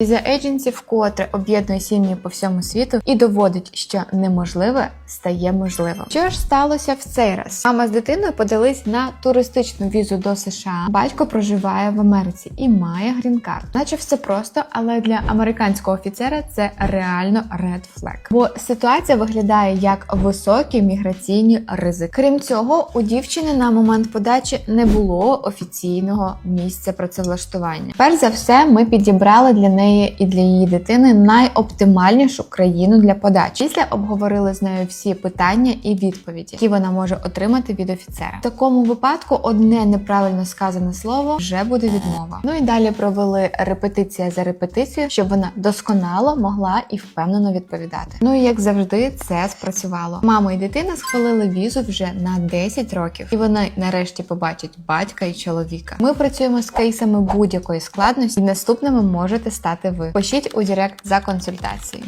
Visa Agency вкотре об'єднує сім'ї по всьому світу і доводить, що неможливе стає можливим. Що ж сталося в цей раз? Мама з дитиною подались на туристичну візу до США. Батько проживає в Америці і має грін-карт. Наче все просто, але для американського офіцера це реально red flag. Бо ситуація виглядає як високі міграційні ризики. Крім цього, у дівчини на момент подачі не було офіційного місця працевлаштування. Перш за все, ми підібрали для неї і для її дитини найоптимальнішу країну для подачі. Після обговорили з нею всі питання і відповіді, які вона може отримати від офіцера. В такому випадку одне неправильно сказане слово вже буде відмова. Ну і далі провели репетиція за репетицією, щоб вона досконало могла і впевнено відповідати. Ну і як завжди, це спрацювало. Мама і дитина схвалили візу вже на 10 років, і вони нарешті побачать батька і чоловіка. Ми працюємо з кейсами будь-якої складності, і наступними можете стати ви. Пишіть у Директ за консультацією.